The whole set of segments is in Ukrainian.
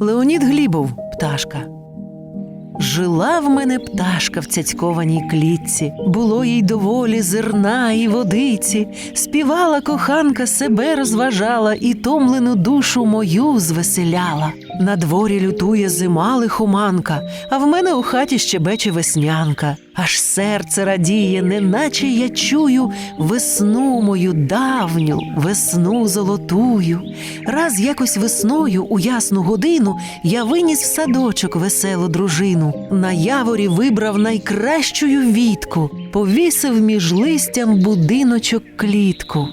Леонід Глібов, пташка. Жила в мене пташка в цяцькованій клітці, було їй доволі зерна і водиці. Співала коханка, себе розважала і томлену душу мою звеселяла. На дворі лютує зима лихоманка, а в мене у хаті щебече веснянка. Аж серце радіє, неначе я чую весну мою давню, весну золотую. Раз якось весною у ясну годину я виніс в садочок веселу дружину. На яворі вибрав найкращую вітку, повісив між листям будиночок клітку.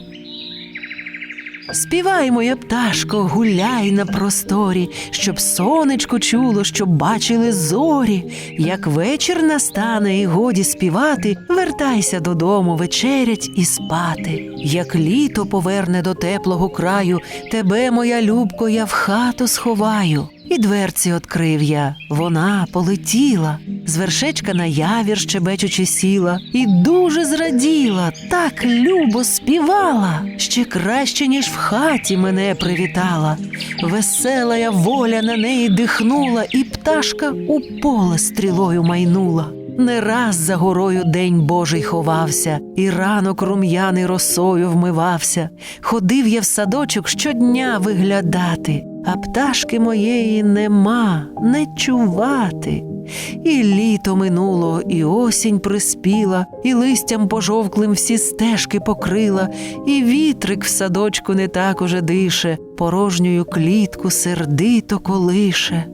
Співай, моя пташко, гуляй на просторі, щоб сонечко чуло, щоб бачили зорі. Як вечір настане і годі співати, вертайся додому, вечерять і спати. Як літо поверне до теплого краю, тебе, моя любко, я в хату сховаю. І дверці відкрив я, вона полетіла, з вершечка на явір щебечучи сіла, і дуже зраділа, так любо співала, ще краще, ніж в хаті мене привітала. Весела я воля на неї дихнула, і пташка у поле стрілою майнула. Не раз за горою день Божий ховався, і ранок рум'яний росою вмивався. Ходив я в садочок щодня виглядати, а пташки моєї нема, не чувати. І літо минуло, і осінь приспіла, і листям пожовклим всі стежки покрила, і вітрик в садочку не так уже дише, порожньою клітку сердито колише.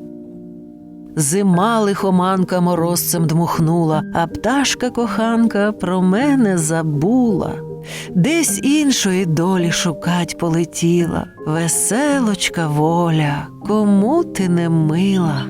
Зима лихоманка морозцем дмухнула, а пташка коханка про мене забула. Десь іншої долі шукать полетіла. Веселочка воля, кому ти не мила.